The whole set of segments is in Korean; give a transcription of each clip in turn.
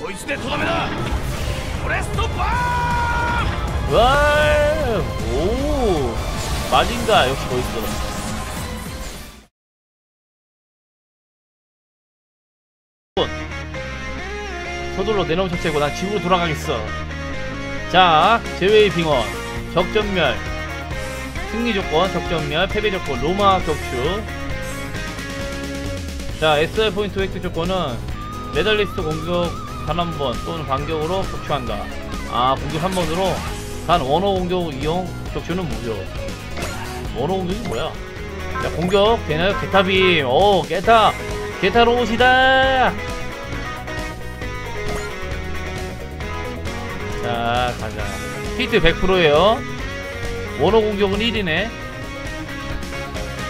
こいつでとどめだフォレストバーン 와, 오, 마징가 역시 멋있어. 서둘러 내놓은 첫째고 난 집으로 돌아가겠어. 자, 제외의 빙원, 적전멸, 승리 조건, 적전멸, 패배 조건, 로마 격추. 자, SR 포인트 획득 조건은 메달리스트 공격 단 한 번 또는 반격으로 격추한다. 아, 공격 한 번으로 단 원호 공격 이용 격추는 무료. 원호 공격이 뭐야? 자, 공격 되나요? 게타빔. 오, 게타. 게타 로봇이다. 자, 가자. 히트 100%예요. 원호 공격은 1이네.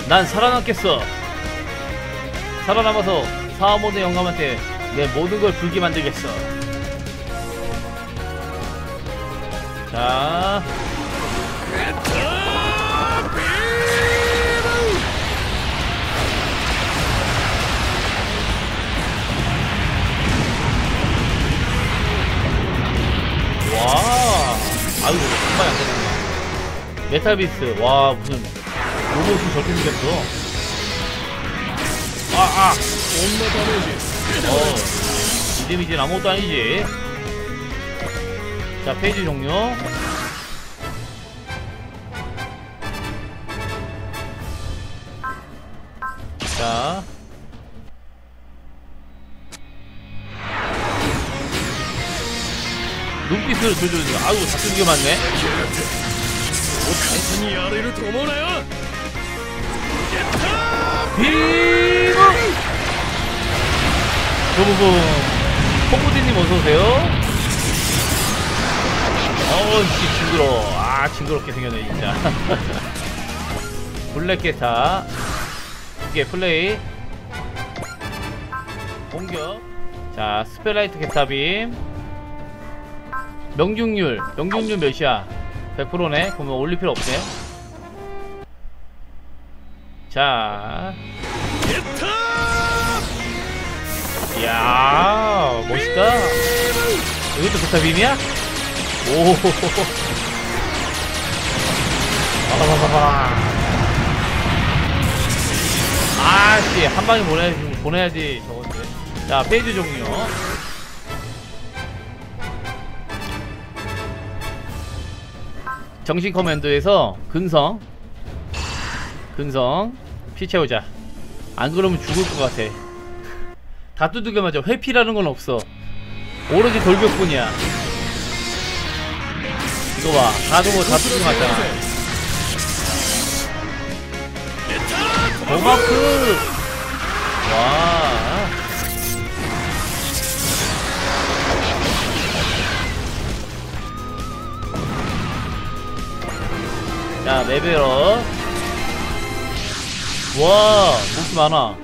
난 살아남겠어. 살아남아서 사모드 영감한테 내 모든 걸 불게 만들겠어 자 와, 아유, 정말 안 되는구나. 메타비스, 와, 무슨 로봇이 저렇게 생겼어. 아, 아! 엄마 다르지. 데미지는 아무것도 아니지. 자 페이지 종료. 자. 눈빛을 조절해주세요 아우 작전 기가 많네. 비브! 부부분. 홍부디님 어서오세요. 어우, 씨, 징그러워. 아, 징그럽게 생겼네, 진짜. 블랙게타. 이게 플레이. 공격. 자, 스펠라이트 게타빔. 명중률. 명중률 몇이야? 100%네? 그러면 올릴 필요 없네. 자, 이야 멋있다. 이것도 부타빔이야? 오. 바바바바바. 아씨 한 방에 보내야지 보내야지 저건데. 자 페이지 종료. 정신 커맨드에서 근성. 근성. 피 채우자. 안 그러면 죽을 것 같아 다 두들겨 맞아. 회피라는 건 없어. 오로지 돌격뿐이야. 이거 봐. 가두고 다 두들겨 맞잖아. 고마크! 와. 자, 레벨업. 와, 몹시 많아.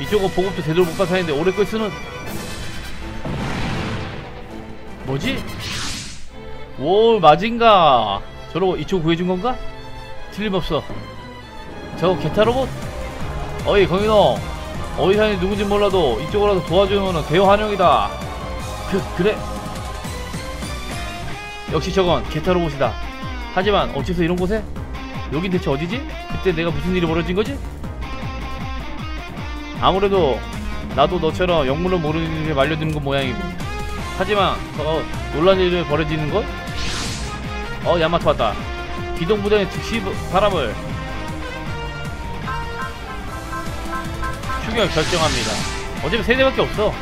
이쪽은 보급도 제대로 못 받아 했는데 올해 끌수는 뭐지? 오 마징가 저러고 이쪽 구해준 건가? 틀림없어 저거 게타 로봇? 어이 거기너 어이 사람이 누군지 몰라도 이쪽으로라도 도와주면 대환영이다 그 그래 역시 저건 게타 로봇이다 하지만 어째서 이런 곳에? 여긴 대체 어디지? 그때 내가 무슨 일이 벌어진 거지? 아무래도 나도 너처럼 영문을 모르는 일에 말려드는 건 모양이고. 하지만 더 놀란 일이 벌어지는 것? 어 야마토 왔다. 기동부대는 즉시 바람을 추격 결정합니다. 어차피 세 대밖에 없어.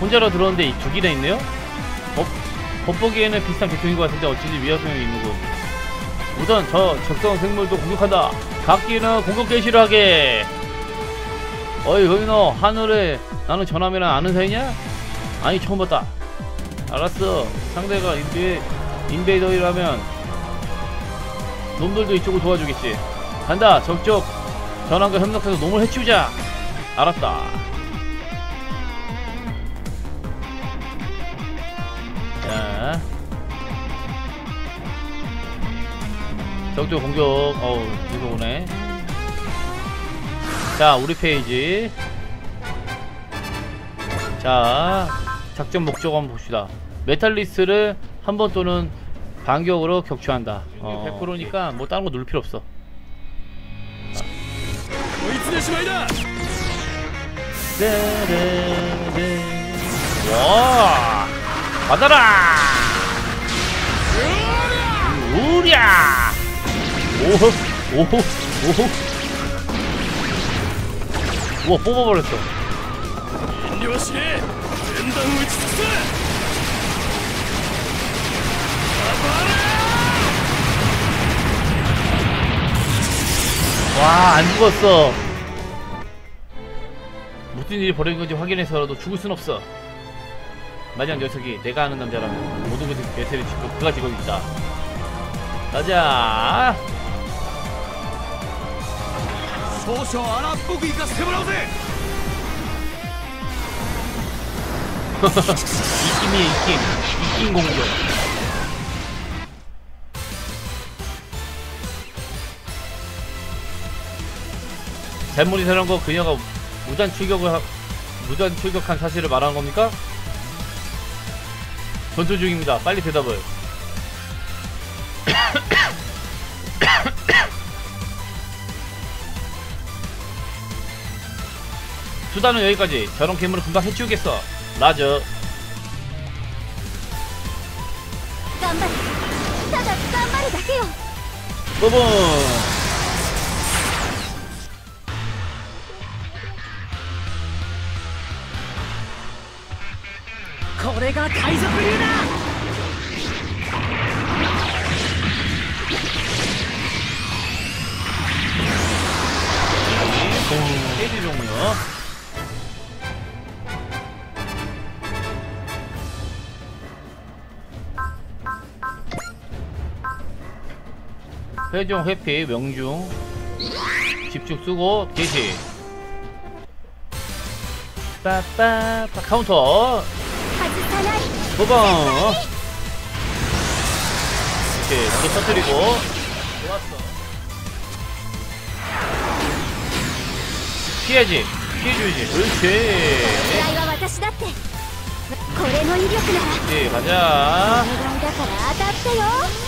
혼자로 들어오는데 두 기나 있네요? 겉, 겉보기에는 비슷한 계통인 것 같은데 어찌지 위화성이 있는군. 우선 저 적성 생물도 공격한다. 각기는 공격 개시를 하게 어이 거기 너 하늘에 나는 전함이랑 아는 사이냐? 아니 처음 봤다. 알았어. 상대가 인베, 인베이더이라면 놈들도 이쪽을 도와주겠지. 간다 적적. 전함과 협력해서 놈을 해치우자. 알았다. 자. 적적 공격. 어우 이거 오네 자 우리 페이지. 자 작전 목적 한번 봅시다. 메탈리스를 한 번 또는 반격으로 격추한다. 어. 100%니까 뭐 다른 거 누를 필요 없어. 네, 네, 네. 와! 받아라! 우랴! 오호 오호 오호. 우와 뽑아버렸어. 와 안 죽었어. 무슨 일이 벌어진 건지 확인해서라도 죽을 순 없어. 마냥 녀석이 내가 아는 남자라면 모든 것을 배틀에 짚고 그가 지고 있다. 가자! 少々荒っぽく行かせてもらうぜ 이낌이야 이낌 이낌 공격 잘못이 사는 거 그녀가 무단 출격을 하, 무단 출격한 사실을 말하는 겁니까? 전투 중입니다. 빨리 대답을. 수단은 여기까지. 저런 괴물을 금방 해치우겠어. 라저. 뽀봉 거래가 가이저불이다! 페이지 종료 회중 회피 명중. 집중 쓰고 개시. 빠빠 카운터. 도방 오케이 먼저 터뜨리고. 좋았어 피해지 피해줘야지. 그렇지. 네 가자. 네,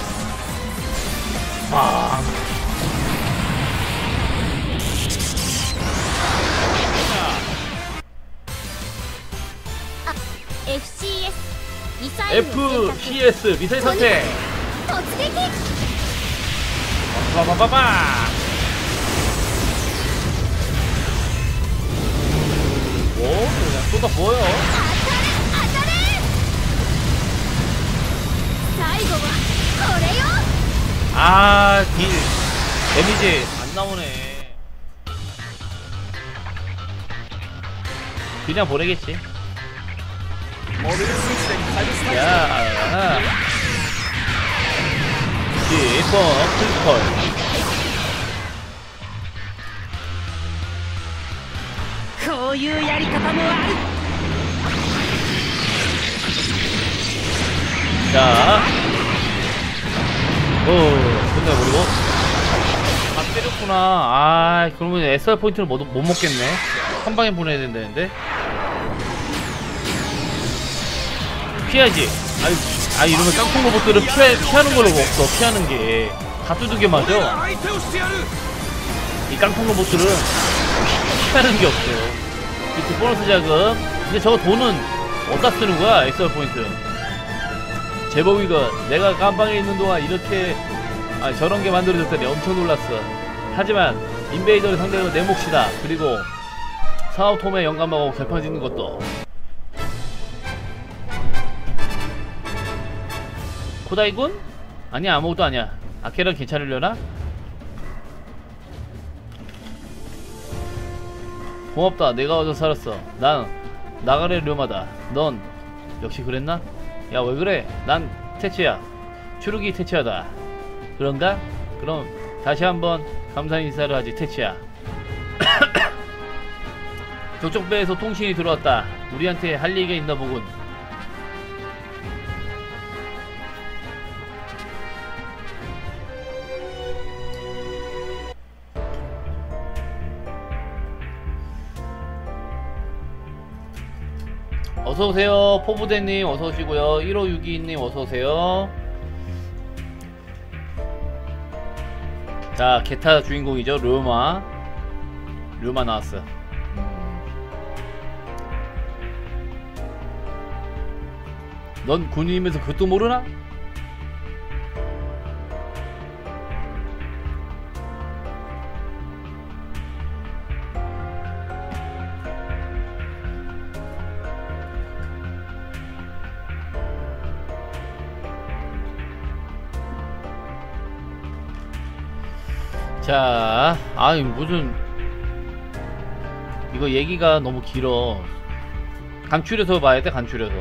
バーンル。FPS ミサイル作戦。突撃。バババババおおやっとだ棒よ。当たれ当たれ。最後はこれよ。 아, 딜. 데미지 안 나오네. 그냥 보내겠지. 야, 아. 예뻐, 크리컬. 자, 오. 끝내버리고? 안 때렸구나. 아 그러면 SR 포인트를 못, 못 먹겠네. 한 방에 보내야 된다는데? 피하지. 아유 아 이러면 깡통 로봇들은 피해, 피하는 걸로 없어 피하는 게 다 두둑이 맞아. 이 깡통 로봇들은 피하는 게 없어요. 이렇게 보너스 자금. 근데 저거 돈은 어디다 쓰는 거야 SR 포인트? 제법이가 내가 깜방에 있는 동안 이렇게 아, 저런 게 만들어졌다니 엄청 놀랐어. 하지만 인베이더를 상대로 내 몫이다. 그리고 사우톰의 영감하고 개판 짓는 것도. 코다이군? 아니야 아무것도 아니야. 아케랑 괜찮으려나? 고맙다 내가 어서 살았어 난 나가레 료마다 넌 역시 그랬나? 야 왜 그래 난 태치야 추루기 태치야다 그런가? 그럼 다시 한번 감사 인사를 하지 태치야. 저쪽 배에서 통신이 들어왔다. 우리한테 할 얘기가 있나 보군. 어서오세요 포부대님. 어서오시고요. 1562님 어서오세요 자 게타 주인공이죠 르마 르마 나왔어 넌 군인이면서 그것도 모르나? 자, 아니 무슨 이거 얘기가 너무 길어. 간추려서 봐야 돼, 간추려서.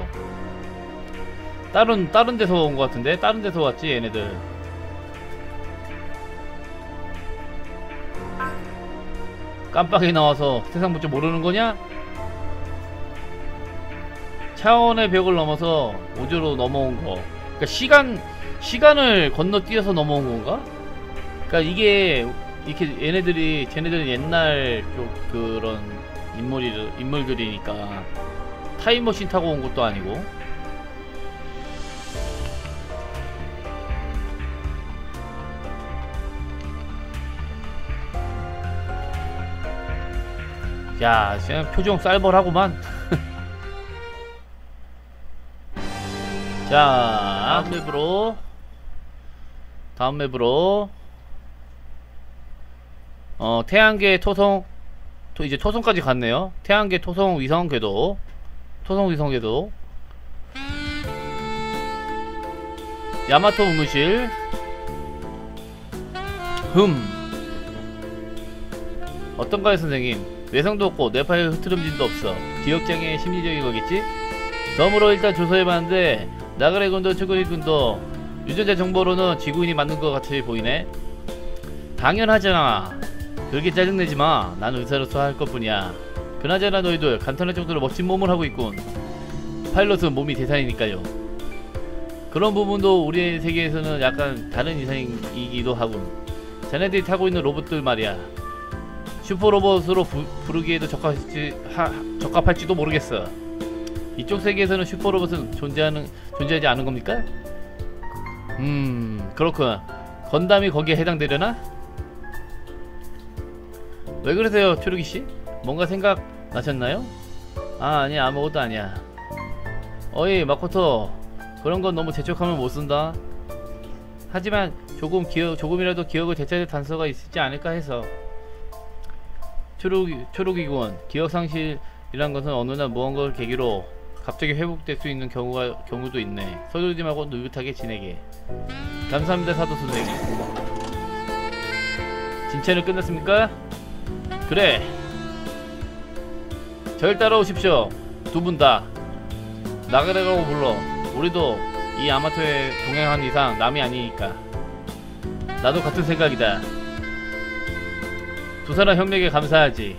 다른 다른 데서 온 것 같은데, 다른 데서 왔지 얘네들. 깜빡이 나와서 세상 물줄 모르는 거냐? 차원의 벽을 넘어서 우주로 넘어온 거. 그러니까 시간 시간을 건너뛰어서 넘어온 건가? 그러니까 이게 이렇게 얘네들이 쟤네들은 옛날 쪽 그런 인물이 인물들이니까 타임머신 타고 온 것도 아니고. 야 그냥 표정 쌀벌하구만. 자 다음 맵으로 다음 맵으로 어 태양계 토성 토, 이제 토성까지 갔네요. 태양계 토성 위성 궤도 토성 위성 궤도. 야마토 의무실. 흠. 어떤가요 선생님? 외상도 없고 뇌파의 흐트름진도 없어. 기억장애 심리적인 거겠지? 덤으로 일단 조사해봤는데 나그레군도 최고위군도 유전자 정보로는 지구인이 맞는 것 같이 보이네. 당연하잖아 그렇게 짜증내지 마. 난 의사로서 할 것뿐이야. 그나저나 너희들 감탄할 정도로 멋진 몸을 하고 있군. 파일럿은 몸이 대산이니까요. 그런 부분도 우리의 세계에서는 약간 다른 이상이기도 하군. 자네들이 타고 있는 로봇들 말이야. 슈퍼 로봇으로 부, 부르기에도 적합할지, 하, 적합할지도 모르겠어. 이쪽 세계에서는 슈퍼 로봇은 존재하는 존재하지 않은 겁니까? 음 그렇군. 건담이 거기에 해당되려나? 왜 그러세요, 초르기 씨? 뭔가 생각 나셨나요? 아, 아니야, 아무것도 아니야. 어이, 마코토. 그런 건 너무 재촉하면 못 쓴다. 하지만 조금 기억, 조금이라도 기억을 되찾을 단서가 있지 않을까 해서. 초록이, 초록이군. 기억 상실이란 것은 어느 날 무언가를 계기로 갑자기 회복될 수 있는 경우가 경우도 있네. 서두르지 말고 느긋하게 지내게. 감사합니다, 사도 선생님. 진짜는 끝났습니까? 그래. 절 따라오십시오. 두 분 다. 나가라고 불러. 우리도 이 아마토에 동행한 이상 남이 아니니까. 나도 같은 생각이다. 두 사람 협력에 감사하지.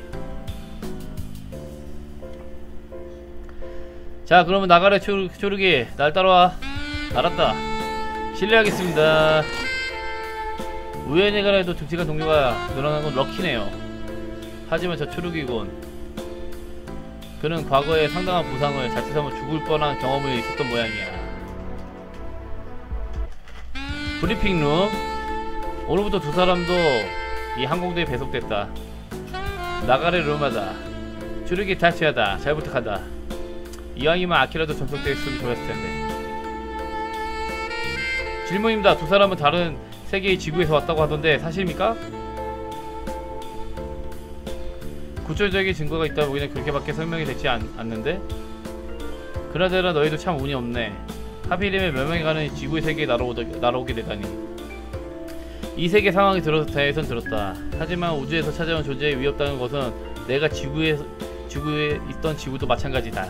자 그러면 나가래 초르, 초르기. 날 따라와. 알았다. 실례하겠습니다. 우연히 가라도 득식한 동료가 늘어난 건 럭키네요 하지만 저 초록이군 그는 과거에 상당한 부상을 자칫하면 죽을 뻔한 경험이 있었던 모양이야. 브리핑룸. 오늘부터 두 사람도 이 항공대에 배속됐다. 나가레 루마다. 추르기 타치하다. 잘 부탁한다. 이왕이면 아키라도 전속됐으면 좋았을 텐데. 질문입니다. 두 사람은 다른 세계의 지구에서 왔다고 하던데 사실입니까? 구체적인 증거가 있다 보기는 그렇게밖에 설명이 되지 않, 않는데? 그나저나 너희도 참 운이 없네 하필이면 몇 명이 가는 지구의 세계에 날아오다, 날아오게 되다니 이 세계 상황이 들어 대해선 들었다 하지만 우주에서 찾아온 존재의 위협다는 것은 내가 지구에 지구에 있던 지구도 마찬가지다.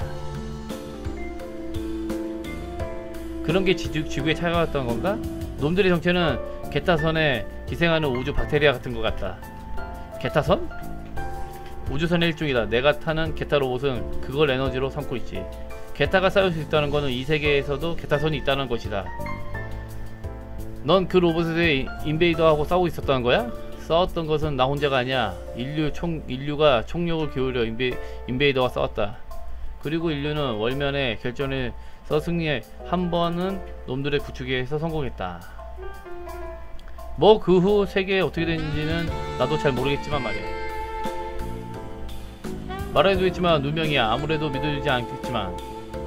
그런 게 지구, 지구에 찾아왔던 건가? 놈들의 정체는 게타선에 기생하는 우주 박테리아 같은 것 같다. 게타선? 우주선의 일종이다. 내가 타는 게타 로봇은 그걸 에너지로 삼고 있지. 게타가 쌓일 수 있다는 것은 이 세계에서도 게타선이 있다는 것이다. 넌 그 로봇에 인베이더하고 싸우고 있었다는 거야? 싸웠던 것은 나 혼자가 아니야. 인류 총 인류가 총력을 기울여 인베, 인베이더와 싸웠다. 그리고 인류는 월면의 결전에 서 승리해 한 번은 놈들의 부추기에서 성공했다. 뭐 그 후 세계에 어떻게 됐는지는 나도 잘 모르겠지만 말이야. 말해도 있지만 누명이야. 아무래도 믿어주지 않겠지만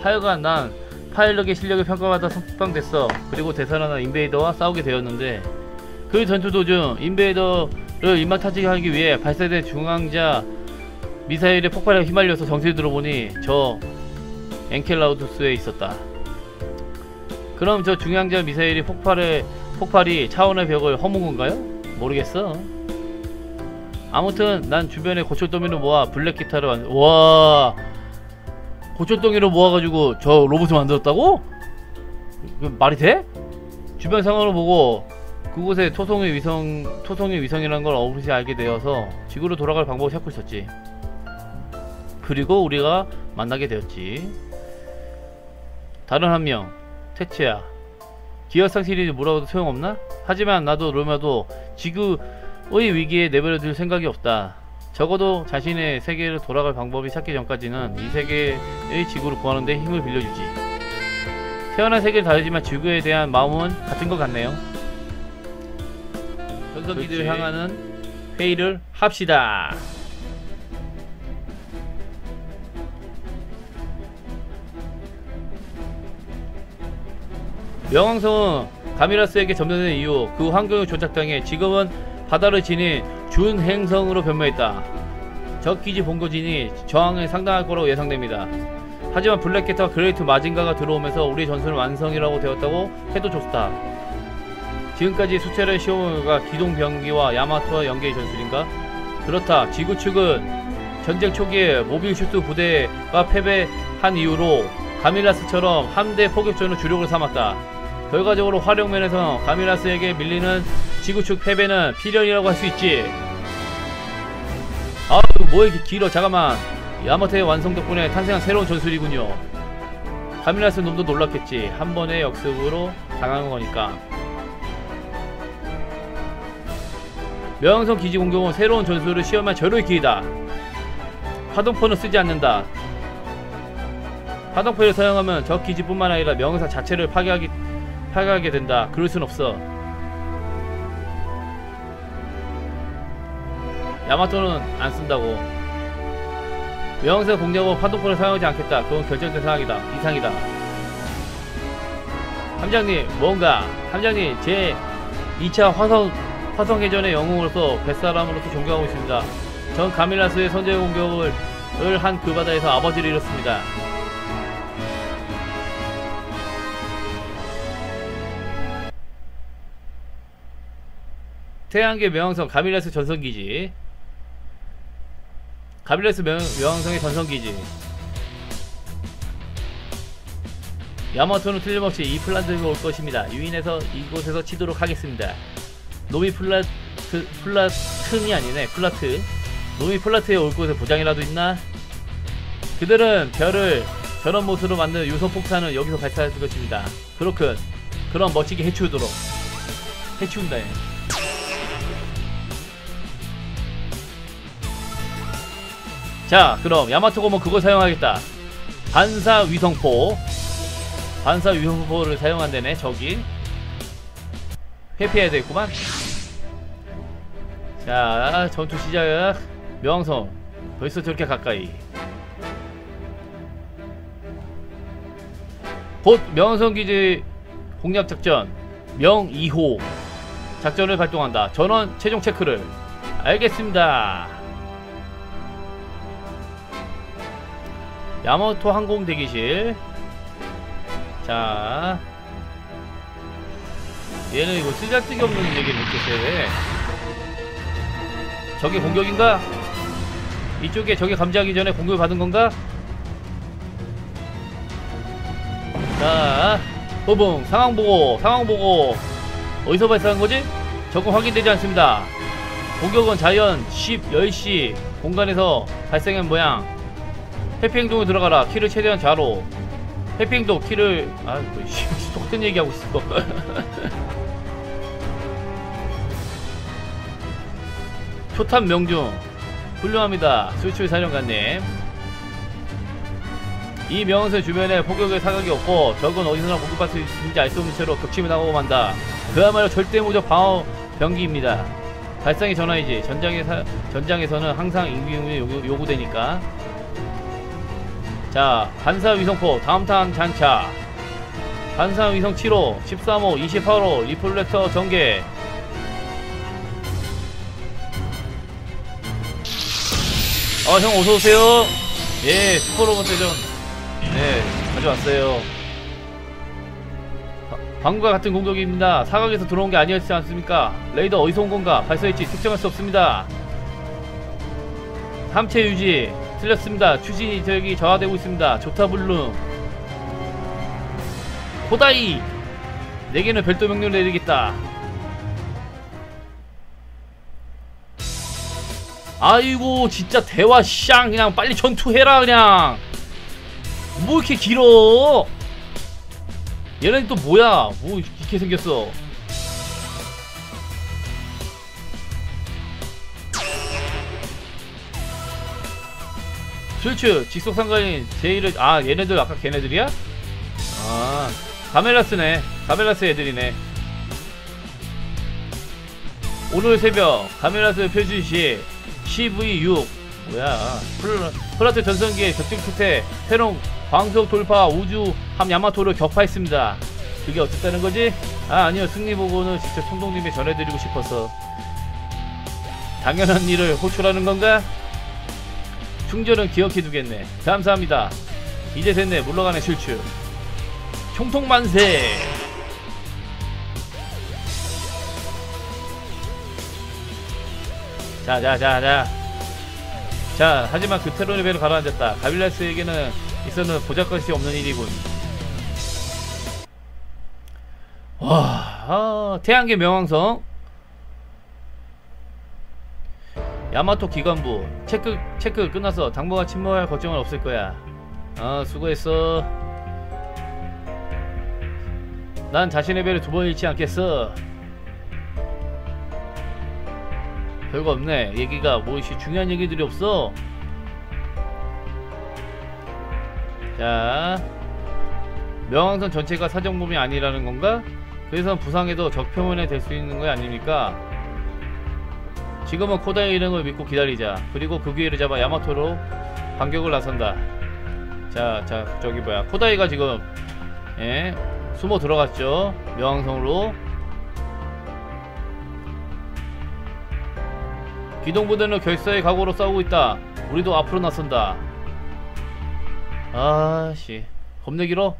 하여간 난 파일럿의 실력을 평가받아 선빵됐어. 그리고 대사나나 인베이더와 싸우게 되었는데 그 전투 도중 인베이더를 입막타지하기 위해 발사된 중앙자 미사일의 폭발에 휘말려서 정신이 들어보니 저 엔켈라우두스에 있었다. 그럼 저 중앙자 미사일이 폭발에 폭발이 차원의 벽을 허문 건가요? 모르겠어. 아무튼 난 주변에 고철더미를 모아 블랙 기타를 만 와. 고철덩이를 모아가지고 저 로봇을 만들었다고? 그 말이 돼? 주변 상황을 보고 그곳에 토성의 위성, 토성의 위성이라는 걸 어느새 알게 되어서 지구로 돌아갈 방법을 찾고 있었지. 그리고 우리가 만나게 되었지. 다른 한 명, 테츠야. 기억상 시리즈 뭐라고도 소용없나? 하지만 나도 로마도 지구 의 위기에 내버려둘 생각이 없다. 적어도 자신의 세계를 돌아갈 방법이 찾기 전까지는 이 세계의 지구를 구하는 데 힘을 빌려주지. 태어난 세계는 다르지만 지구에 대한 마음은 같은 것 같네요. 전성기들을. 향하는 회의를 합시다. 명왕성은 가미라스에게 점령된 이후 그 환경을 조작당해 지금은 바다를 지닌 준행성으로 변모했다. 적 기지 본거진이 저항에 상당할 거라고 예상됩니다. 하지만 블랙캣과 그레이트 마징가가 들어오면서 우리 전술은 완성이라고 되었다고 해도 좋다. 지금까지 수차례 시험가 기동 병기와 야마토와 연계의 전술인가? 그렇다. 지구 측은 전쟁 초기에 모빌 슈트 부대가 패배한 이후로 가밀라스처럼 함대 포격전을 주력으로 삼았다. 결과적으로 활용면에서 가밀라스에게 밀리는 지구 측 패배는 필연이라고 할 수 있지. 아, 이거 뭐 이렇게 길어? 잠깐만. 야마토의 완성 덕분에 탄생한 새로운 전술이군요. 가밀라스 놈도 놀랐겠지. 한 번의 역습으로 당한 거니까. 명성 기지 공격은 새로운 전술을 시험한 절호의 기회다. 파동포는 쓰지 않는다. 파동포를 사용하면 적 기지뿐만 아니라 명사 자체를 파괴하기, 파괴하게 된다. 그럴 순 없어. 야마토는 안 쓴다고. 명사 공격은 파동포를 사용하지 않겠다. 그건 결정된 상황이다. 이상이다. 함장님, 뭔가 함장님 제 2차 화성 화성회전의 영웅으로서 뱃사람으로서 존경하고 있습니다. 전 가밀라스의 선제 공격을 한 그 바다에서 아버지를 잃었습니다. 태양계 명왕성 가밀라스 전성기지 가밀라스 명, 명왕성의 전성기지 야마토는 틀림없이 이 플란드에 올 것입니다. 유인해서 이곳에서 치도록 하겠습니다. 노미 플라트 플라튼이 아니네 플라트 노미 플라트에 올 곳에 보장이라도 있나? 그들은 별을 저런 모습으로 만든 유성 폭탄을 여기서 발사할 것입니다. 그렇군. 그럼 멋지게 해치우도록 해치운다. 얘. 자, 그럼 야마토고모 그걸 사용하겠다. 반사 위성포. 반사 위성포를 사용한다네 저기. 회피해야 되겠구만. 자, 전투 시작. 명성. 벌써 저렇게 가까이. 곧 명성 기지 공략 작전 명 2호 작전을 발동한다. 전원 최종 체크를. 알겠습니다. 야마토 항공 대기실. 자, 얘는 이거 쓰잘데기 없는 얘기를 돼. 적의 공격인가? 이쪽에 적이 감지하기 전에 공격을 받은 건가? 자, 호봉 상황 보고 상황 보고 어디서 발사한 거지? 적은 확인되지 않습니다. 공격은 자연 10, 10시 공간에서 발생한 모양. 해피행동에 들어가라. 키를 최대한 좌로. 해피행동 키를 아, 뭐, 씨, 똑같은 얘기하고 있어. 초탑 명중 훌륭합니다. 수출 사령관님. 이 명세 주변에 포격의 사각이 없고 적은 어디서나 공격받을 수 있는지 알 수 없는 채로 격침을 나가고 만다. 그야말로 절대 무적 방어 병기입니다. 발상의 전화이지 전장에 사, 전장에서는 항상 임기응이 요구, 요구되니까. 자 반사 위성포 다음 탄 장차. 반사 위성 7호, 13호, 28호 리플렉터 전개. 어, 형 어서 오세요. 예, 슈퍼로봇 대전. 네, 가져왔어요. 바- 방금과 같은 공격입니다. 사각에서 들어온 게 아니었지 않습니까? 레이더 어디서 온 건가? 발사했지 특정할 수 없습니다. 함체 유지 틀렸습니다. 추진이 저기 저하되고 있습니다. 조타 블룸. 호다이. 내게는 별도 명령을 내리겠다. 아이고 진짜 대화 샹 그냥 빨리 전투해라 그냥 뭐 이렇게 길어 얘네 또 뭐야 뭐 이렇게 생겼어 출추 직속상가인 제이를 아 얘네들 아까 걔네들이야? 아 가멜라스네 가멜라스 애들이네 오늘 새벽 가멜라스 표준 시 CV6 뭐야 플라- 플라트 전성기의 격증 끝에 새로운 광속 돌파 우주 함 야마토를 격파했습니다. 그게 어쨌다는 거지? 아 아니요 승리 보고는 직접 총독님에 전해드리고 싶어서 당연한 일을 호출하는 건가? 충절은 기억해두겠네. 감사합니다. 이제 됐네 물러가네 실추. 총통 만세. 자, 자, 자, 자. 자, 하지만 그 배로 가라앉았다. 가빌라스에게는 있어는 보잘것이 없는 일이군. 와, 아, 태양계 명왕성. 야마토 기관부. 체크, 체크 끝났어. 당분간 침몰할 걱정은 없을 거야. 아, 수고했어. 난 자신의 배를 두 번 잃지 않겠어. 별거 없네. 얘기가 뭐 이씨 중요한 얘기들이 없어. 자, 명왕선 전체가 사정범이 아니라는 건가? 그래서 부상에도 적표면에 될 수 있는 거 아닙니까? 지금은 코다의 일행을 믿고 기다리자. 그리고 그 기회를 잡아 야마토로 반격을 나선다. 자, 자, 저기 뭐야. 코다이가 지금 예, 숨어 들어갔죠. 명왕성으로. 기동부대는 결사의 각오로 싸우고 있다. 우리도 앞으로 나선다. 아씨, 겁내 길어?